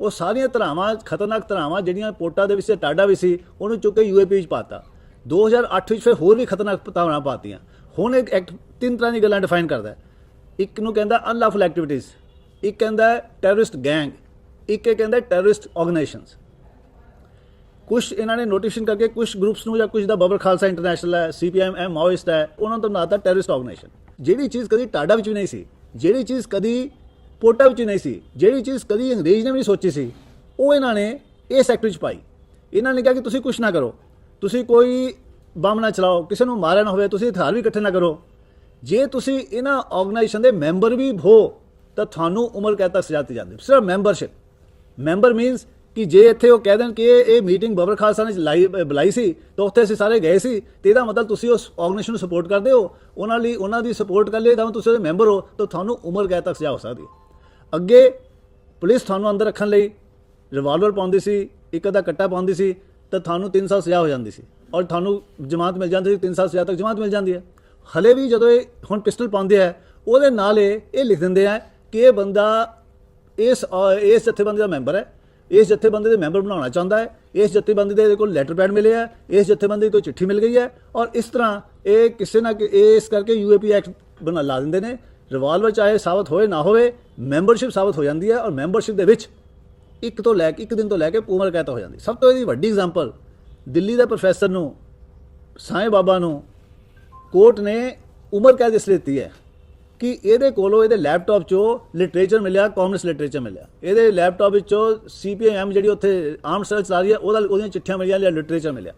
ਉਹ ਸਾਰੀਆਂ ਧਰਾਵਾਂ, ਖਤਰਨਾਕ ਧਰਾਵਾਂ ਜਿਹੜੀਆਂ ਪੋਟਾ ਦੇ ਵਿੱਚ ਤੇ ਟਾਡਾ ਵੀ ਸੀ, ਉਹਨੂੰ ਚੁੱਕ ਕੇ ਯੂਏਪੀ ਵਿੱਚ ਪਾਤਾ। 2008 ਵਿੱਚ ਫਿਰ ਹੋਰ ਵੀ ਖਤਰਨਾਕ ਧਾਰਨਾ ਪਾਤੀਆਂ। ਹੁਣ ਇੱਕ ਐਕਟ ਤਿੰਨ ਤਰ੍ਹਾਂ ਦੀ ਗੱਲਾਂ ਡਿਫਾਈਨ ਕਰਦਾ ਹੈ। ਇੱਕ ਨੂੰ ਕਹਿੰਦਾ ਅਨਲawful ਐਕਟੀਵਿਟੀਜ਼ ਇੱਕ ਕਹਿੰਦਾ ਟੈਰਰਿਸਟ ਗੈਂਗ ਇੱਕ ਇਹ ਕਹਿੰਦਾ ਟੈਰਰਿਸਟ ਆਰਗੇਨਾਈਜੇਸ਼ਨਸ ਕੁਝ ਇਹਨਾਂ ਨੇ ਨੋਟੀਫਿਕੇਸ਼ਨ ਕਰਕੇ ਕੁਝ ਗਰੁੱਪਸ ਨੂੰ ਜਾਂ ਕੁਝ ਦਾ ਬਬਰ ਖਾਲਸਾ ਇੰਟਰਨੈਸ਼ਨਲ ਹੈ ਸੀਪੀਐਮ ਐਮ ਮਾਓਇਸਟ ਹੈ ਉਹਨਾਂ ਤੋਂ ਨਾਤਾ ਟੈਰਰਿਸਟ ਆਰਗੇਨਾਈਜੇਸ਼ਨ ਜਿਹੜੀ ਚੀਜ਼ ਕਦੀ ਟਾਡਾ ਵਿੱਚ ਵੀ ਨਹੀਂ ਸੀ, ਜਿਹੜੀ ਚੀਜ਼ ਕਦੀ ਪੋਟਾ ਵਿੱਚ ਵੀ ਨਹੀਂ ਸੀ। ਜਿਹੜੀ ਚੀਜ਼ ਕਦੀ ਅੰਗਰੇਜ਼ ਨੇ ਵੀ ਨਹੀਂ ਸੋਚੀ ਸੀ, ਉਹ ਇਹਨਾਂ ਨੇ ਇਸ ਸੈਕਟਰ 'ਚ ਪਾਈ। ਇਹਨਾਂ ਨੇ ਕਿਹਾ ਕਿ ਤੁਸੀਂ ਕੁਝ ਨਾ ਕਰੋ। ਤੁਸੀਂ ਕੋਈ ਬੰਬ ਨਾ ਚਲਾਓ, ਕਿਸੇ ਨੂੰ ਮਾਰਿਆ ਨਾ ਹੋਵੇ, ਤੁਸੀਂ ਹਥਿਆਰ ਵੀ ਇਕੱਠੇ ਨਾ ਕਰੋ। ਜੇ ਤੁਸੀਂ ਇਹਨਾਂ ਆਰਗੇਨਾਈਜੇਸ਼ਨ ਦੇ ਮੈਂਬਰ ਵੀ ਹੋ, ਤਾਂ ਤੁਹਾਨੂੰ ਉਮਰ ਕੈਦ ਤੱਕ ਸਜ਼ਾ ਦਿੱਤੀ ਜਾਂਦੀ ਸਿਰਫ ਮੈਂਬਰਸ਼ਿਪ ਮੈਂਬਰ ਮੀਨਸ ਕਿ ਜੇ ਇੱਥੇ ਉਹ ਕਹਿ ਦੇਣ ਕਿ ਇਹ ਇਹ ਮੀਟਿੰਗ ਬਬਰ ਖਾਲਸਾ ਨੇ ਲਾਈ ਬੁਲਾਈ ਸੀ, ਤਾਂ ਉੱਥੇ ਅਸੀਂ ਸਾਰੇ ਗਏ ਸੀ, ਤੇ ਇਹਦਾ ਮਤਲਬ ਤੁਸੀਂ ਉਸ ਆਰਗੇਨਾਈਜੇਸ਼ਨ ਨੂੰ ਸਪੋਰਟ ਕਰਦੇ ਹੋ। ਉਹਨਾਂ ਲਈ ਉਹਨਾਂ ਦੀ ਸਪੋਰਟ ਕਰ ਲਈ ਤਾਂ ਤੁਸੀਂ ਉਹਦੇ ਮੈਂਬਰ ਹੋ, ਤਾਂ ਤੁਹਾਨੂੰ ਉਮਰ ਕੈਦ ਤੱਕ ਸਜ਼ਾ ਹੋ ਸਕਦੀ ਹੈ। ਅੱਗੇ ਪੁਲਿਸ ਤੁਹਾਨੂੰ ਅੰਦਰ ਰੱਖਣ ਲਈ ਰਿਵਾਲਵਰ ਪਾਉਂਦੀ ਸੀ ਇੱਕ ਅੱਧਾ ਕੱਟਾ ਪਾਉਂਦੀ ਸੀ ਤਾਂ ਤੁਹਾਨੂੰ 3 ਸਾਲ ਸਜ਼ਾ ਹੋ ਜਾਂਦੀ ਸੀ। ਔਰ ਤੁਹਾਨੂੰ ਜ਼ਮਾਨਤ ਮਿਲ ਜਾਂਦੀ ਸੀ 3 ਸਾਲ ਸਜ਼ਾ ਤੱਕ ਜ਼ਮਾਨਤ ਮਿਲ ਜਾਂਦੀ ਹੈ। ਹਲੇ ਵੀ ਜਦੋਂ ਇਹ ਹੁਣ ਪਿਸਟਲ ਪਾਉਂਦੇ ਆ ਉਹਦੇ ਨਾਲ ਇਹ ਇਹ ਲਿਖ ਦਿੰਦੇ ਆ ਕਿ ਇਹ ਬੰਦਾ ਇਸ ਅ, ਇਸ ਜਥੇਬੰਦੀ ਦਾ ਮੈਂਬਰ ਹੈ ਇਸ ਜਥੇਬੰਦੀ ਦੇ ਮੈਂਬਰ ਬਣਾਉਣਾ ਚਾਹੁੰਦਾ ਹੈ ਇਸ ਜਥੇਬੰਦੀ ਦੇ ਇਹਦੇ ਕੋਲ ਲੈਟਰ ਪੈਡ ਮਿਲਿਆ ਆ ਇਸ ਜਥੇਬੰਦੀ ਦੀ ਕੋਈ ਚਿੱਠੀ ਮਿਲ ਗਈ ਹੈ ਔਰ ਇਸ ਤਰ੍ਹਾਂ ਇਹ ਕਿਸੇ ਨਾ ਇਸ ਕਰਕੇ ਯੂਏਪੀ ਐਕਟ ਬਣਾ ਲਾ ਦਿੰਦੇ ਨੇ ਰਿਵਾਲਵਰ ਚਾਹੇ ਸਾਬਤ ਹੋਏ ਨਾ ਹੋਵੇ ਮੈਂਬਰਸ਼ਿਪ ਸਾਬਤ ਹੋ ਜਾਂਦੀ ਹੈ ਔਰ ਮੈਂਬਰਸ਼ਿਪ ਦੇ ਵਿੱਚ ਇੱਕ ਤੋਂ ਲੈ ਕੇ ਇੱਕ ਦਿਨ ਤੋਂ ਲੈ ਕੇ ਉਮਰ ਕੈਦ ਹੋ ਜਾਂਦੀ। ਸਭ ਤੋਂ ਇਹਦੀ ਵੱਡੀ ਐਗਜ਼ਾਮਪਲ ਦਿੱਲੀ ਦੇ ਪ੍ਰੋਫੈਸਰ ਨੂੰ ਸਾਈਂ ਬਾਬਾ ਨੂੰ ਕੋਰਟ ਨੇ ਉਮਰ ਕੈਦ ਇਸ ਲਈ ਦਿੱਤੀ ਹੈ ਕਿ ਇਹਦੇ ਕੋਲੋਂ ਇਹਦੇ ਲੈਪਟਾਪ 'ਚੋਂ ਲਿਟਰੇਚਰ ਮਿਲਿਆ ਕਮਿਊਨਿਸਟ ਲਿਟਰੇਚਰ ਮਿਲਿਆ। ਇਹਦੇ ਲੈਪਟਾਪ ਵਿੱਚੋਂ ਸੀਪੀਐਮ ਜਿਹੜੀ ਉੱਥੇ ਆਰਮ ਸਰਚ ਚਲਾ ਰਹੀ ਹੈ, ਉਹਦਾ ਉਹਦੀਆਂ ਚਿੱਠੀਆਂ ਮਿਲੀਆਂ ਜਾਂ ਲਿਟਰੇਚਰ ਮਿਲਿਆ।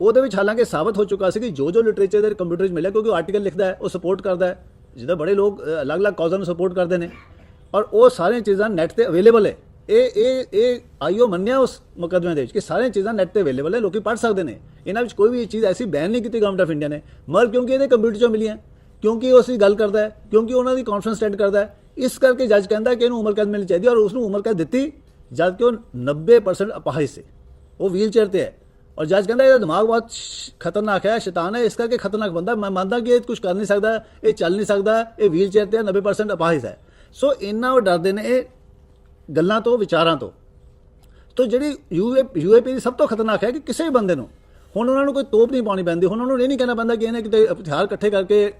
ਉਹਦੇ ਵਿੱਚ ਹਾਲਾਂਕਿ ਸਾਬਤ ਹੋ ਚੁੱਕਾ ਸੀ ਕਿ ਜੋ ਜੋ ਲਿਟਰੇਚਰ ਦੇ ਕੰਪਿਊਟਰ 'ਚ ਮਿਲਿਆ, ਕਿਉਂਕਿ ਉਹ ਆਰਟੀਕਲ ਲਿਖਦਾ ਹੈ, ਉਹ ਸਪੋਰਟ ਕਰਦਾ ਹੈ। ਜਿੱਦਾਂ ਬੜੇ ਲੋਕ ਅਲੱਗ-ਅਲੱਗ ਕਾਜ਼ਾਂ ਨੂੰ ਸਪੋਰਟ ਕਰਦੇ ਨੇ। ਔਰ ਉਹ ਸਾਰੀਆਂ ਚੀਜ਼ਾਂ ਨੈਟ ਤੇ ਅਵੇਲੇਬਲ ਹੈ। ਇਹ ਇਹ ਇਹ ਆਈਓ ਮੰਨਿਆ ਉਸ ਮੁਕੱਦਮੇ ਦੇ ਵਿੱਚ ਕਿ ਸਾਰੀਆਂ ਚੀਜ਼ਾਂ ਨੈਟ ਤੇ ਅਵੇਲੇਬਲ ਹੈ, ਲੋਕੀ ਪੜ੍ਹ ਸਕਦੇ ਨੇ। ਇਹਨਾਂ ਵਿੱਚ ਕੋਈ ਵੀ ਚੀਜ਼ ਐਸੀ ਬੈਨ ਨਹੀਂ ਕੀਤੀ ਗਵਰਨਮੈਂਟ ਆਫ ਇੰਡੀਆ ਨੇ। ਮਰ ਕਿਉਂਕਿ ਇਹਦੇ ਕੰਪਿਊਟਰ 'ਚੋਂ ਮਿਲੀਆਂ, ਕਿਉਂਕਿ ਉਹ ਅਸੀਂ ਗੱਲ ਕਰਦਾ ਹੈ, ਕਿਉਂਕਿ ਉਹਨਾਂ ਦੀ ਕਾਨਫਰੰਸ ਅਟੈਂਡ ਕਰਦਾ ਹੈ, ਇਸ ਕਰਕੇ ਜੱਜ ਕਹਿੰਦਾ ਕਿ ਇਹਨੂੰ ਉਮਰ ਕੈਦ ਮਿਲਣੀ ਚਾਹੀਦੀ ਔਰ ਉਸ ਨੂੰ ਉਮਰ ਕੈਦ ਦਿੱਤੀ ਜਦ ਕਿ ਉਹ 90% ਅਪਾਹਜ ਸੀ। ਉਹ ਵੀਲ ਚੇਅਰ ਤੇ ਹੈ। ਔਰ ਜੱਜ ਕਹਿੰਦਾ, ਇਹਦਾ ਦਿਮਾਗ ਬਹੁਤ ਸ਼- ਖਤਰਨਾਕ ਹੈ, ਸ਼ੈਤਾਨ ਹੈ, ਇਸ ਕਰਕੇ ਖਤਰਨਾਕ ਬੰਦਾ, ਮੈਂ ਮੰਨਦਾ ਕਿ ਇਹ ਕੁਝ ਕਰ ਨਹੀਂ ਸਕਦਾ, ਇਹ ਚੱਲ ਨਹੀਂ ਸਕਦਾ, ਇਹ ਵੀਲ ਚੇਅਰ ਤੇ ਹੈ 90% ਅਪਾਹਿਜ ਹੈ। ਸੋ ਇੰਨਾ ਉਹ ਡਰਦੇ ਨੇ ਇਹ ਗੱਲਾਂ ਤੋਂ, ਵਿਚਾਰਾਂ ਤੋਂ। ਤੋ ਜਿਹੜੀ ਯੂਏਪੀ ਦੀ ਸਭ ਤੋਂ ਖਤਰਨਾਕ ਹੈ ਕਿ ਕਿਸੇ ਵੀ ਬੰਦੇ ਨੂੰ, ਹੁਣ ਉਹਨਾਂ ਨੂੰ ਕੋਈ ਤੋਪ ਨਹੀਂ ਪਾਉਣੀ ਪੈਂਦੀ, ਹੁਣ ਉਹਨਾਂ ਨੂੰ ਇਹ ਨਹੀਂ ਕਹਿਣਾ ਪੈਂਦਾ ਕਿ ਇਹਨੇ ਕਿਤੇ ਹਥਿਆਰ ਇਕੱਠੇ ਕਰਕੇ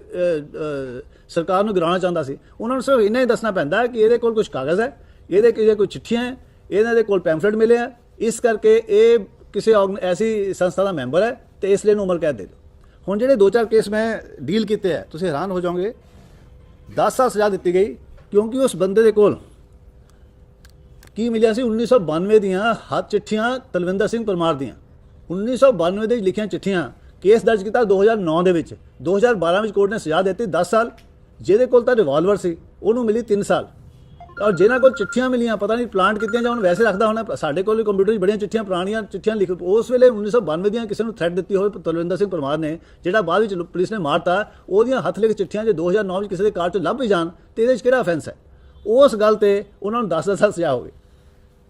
ਸਰਕਾਰ ਨੂੰ ਗਿਰਾਉਣਾ ਚਾਹੁੰਦਾ ਸੀ। ਉਹਨਾਂ ਨੂੰ ਸਿਰਫ ਇੰਨਾ ਹੀ ਦੱਸਣਾ ਪੈਂਦਾ ਕਿ ਇਹਦੇ ਕੋਲ ਕੁਝ ਕਾਗਜ਼ ਹੈ, ਇਹਦੇ ਕਿਸੇ ਕੋਈ ਚਿੱਠੀਆਂ ਹੈ, ਇਹਨਾਂ ਦੇ ਕੋਲ ਪੈਂਫਲੇਟ ਮਿਲੇ ਆ, ਇਸ ਕਰਕੇ ਇਹ ਕਿਸੇ organ- ਐਸੀ ਸੰਸਥਾ ਦਾ ਮੈਂਬਰ ਹੈ ਤੇ ਇਸ ਲਈ ਇਹਨੂੰ ਉਮਰ ਕੈਦ ਦੇ ਦਿਓ। ਹੁਣ ਜਿਹੜੇ ਦੋ ਚਾਰ ਕੇਸ ਮੈਂ ਡੀਲ ਕੀਤੇ ਆ ਤੁਸੀਂ ਹੈਰਾਨ ਹੋ ਜਾਓਗੇ। 10 ਸਾਲ ਸਜ਼ਾ ਦਿੱਤੀ ਗਈ, ਕਿਉਂਕਿ ਉਸ ਬੰਦੇ ਦੇ ਕੋਲ ਕੀ ਮਿਲਿਆ ਸੀ? 1992 ਦੀਆਂ ਹੱਥ ਚਿੱਠੀਆਂ ਤਲਵਿੰਦਰ ਸਿੰਘ ਪਰਮਾਰ ਦੀਆਂ। 1992 ਦੇ ਲਿਖੀਆਂ ਚਿੱਠੀਆਂ ਕੇਸ ਦਰਜ ਕੀਤਾ 2009 ਦੇ ਵਿੱਚ। 2012 ਵਿੱਚ ਕੋਰਟ ਨੇ ਸਜ਼ਾ ਦਿੱਤੀ 10 ਸਾਲ, ਜਿਹਦੇ ਕੋਲ ਤਾਂ ਰਿਵਾਲਵਰ ਸੀ, ਉਹਨੂੰ ਮਿਲੀ 3 ਸਾਲ। ਔਰ ਜਿਹਨਾਂ ਕੋਲ ਚਿੱਠੀਆਂ ਮਿਲੀਆਂ, ਪਤਾ ਨਹੀਂ ਪਲਾਂਟ ਕੀਤੀਆਂ ਜਾਂ ਹੁਣ ਵੈਸੇ ਰੱਖਦਾ ਹੋਣਾ, ਸਾਡੇ ਕੋਲ ਵੀ ਕੰਪਿਊਟਰ 'ਚ ਬੜੀਆਂ ਚਿੱਠੀਆਂ ਪੁਰਾਣੀਆਂ ਚਿੱਠੀਆਂ ਲਿਖ ਉਸ ਵੇਲੇ 1992 ਦੀਆਂ ਕਿਸੇ ਨੂੰ ਥ੍ਰੈਟ ਦਿੱਤੀ ਹੋਵੇ, ਤਲਵਿੰਦਰ ਸਿੰਘ ਪਰਮਾਰ ਨੇ, ਜਿਹੜਾ ਬਾਅਦ ਵਿੱਚ ਪੁਲਿਸ ਨੇ ਮਾਰਤਾ, ਉਹਦੀਆਂ ਹੱਥ ਲਿਖ ਚਿੱਠੀਆਂ ਜੇ 2009 ਵਿੱਚ ਕਿਸੇ ਦੇ ਕਾਰ 'ਚ ਲੱਭ ਵੀ ਜਾਣ, ਤੇ ਇਹਦੇ 'ਚ ਕਿਹੜਾ ਅਫੈਂਸ ਹੈ? ਉਸ ਗੱਲ ਤੇ ਉਹਨਾਂ ਨੂੰ 10-10 ਸਾਲ ਸਜ਼ਾ ਹੋਵੇ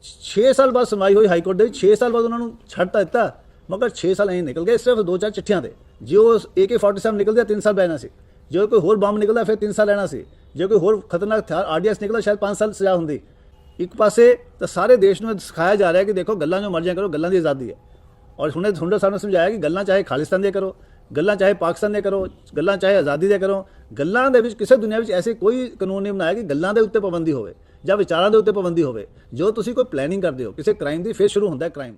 6 ਸਾਲ ਬਾਅਦ ਸੁਣਵਾਈ ਹੋਈ ਹਾਈ ਕੋਰਟ ਦੇ ਵਿੱਚ 6 ਸਾਲ ਬਾਅਦ ਉਹਨਾਂ ਨੂੰ ਛੱਡਤਾ ਦਿੱਤਾ, ਮਗਰ 6 ਸਾਲ ਐਂ ਨਿਕਲ ਗਏ, ਸਿਰਫ ਦੋ ਚਾਰ ਚਿੱਠੀਆਂ ਤੇ। ਜੇ ਉਹ AK47 ਨਿਕਲਦਾ 3 ਸਾਲ ਬੈਣਾ ਸੀ। ਜੇ ਕੋਈ ਹੋਰ ਬੰਬ ਨਿਕਲਦਾ, ਫਿਰ 3 ਸਾਲ ਲੈਣਾ ਸੀ। ਜੇ ਕੋਈ ਹੋਰ ਖਤਰਨਾਕ ਹਥਿਆਰ ਆਰਡੀਐਸ ਨਿਕਲਦਾ ਸ਼ਾਇਦ 5 ਸਾਲ ਸਜ਼ਾ ਹੁੰਦੀ। ਇੱਕ ਪਾਸੇ ਤਾਂ ਸਾਰੇ ਦੇਸ਼ ਨੂੰ ਸਿਖਾਇਆ ਜਾ ਰਿਹਾ ਕਿ ਦੇਖੋ, ਗੱਲਾਂ ਜੋ ਮਰਜ਼ੀਆਂ ਕਰੋ, ਗੱਲਾਂ ਦੀ ਆਜ਼ਾਦੀ ਹੈ। ਔਰ ਹੁਣੇ ਹੁੰਡਾ ਸਾਹਿਬ ਨੇ ਸਮਝਾਇਆ ਕਿ ਗੱਲਾਂ ਚਾਹੇ ਖਾਲਿਸਤਾਨ ਦੀਆਂ ਕਰੋ, ਗੱਲਾਂ ਚਾਹੇ ਪਾਕਿਸਤਾਨ ਦੀਆਂ ਕਰੋ, ਗੱਲਾਂ ਚਾਹੇ ਆਜ਼ਾਦੀ ਦੇ ਕਰੋ, ਗੱਲਾਂ ਦੇ ਵਿੱਚ ਕਿਸੇ ਦੁਨੀਆ ਵਿੱਚ ਐਸੇ ਕੋਈ ਕਾਨੂੰਨ ਨਹੀਂ ਬਣਾਇਆ ਕਿ ਗੱਲਾਂ ਦੇ ਉੱਤੇ ਪਾਬੰਦੀ ਹੋਵੇ ਜਾਂ ਵਿਚਾਰਾਂ ਦੇ ਉੱਤੇ ਪਾਬੰਦੀ ਹੋਵੇ। ਜੋ ਤੁਸੀਂ ਕੋਈ ਪਲੈਨਿੰਗ ਕਰਦੇ ਹੋ, ਕਿਸੇ ਕ੍ਰਾਈਮ ਦੀ ਫਿਰ ਸ਼ੁਰੂ ਹੁੰਦਾ ਹੈ ਕ੍ਰਾਈਮ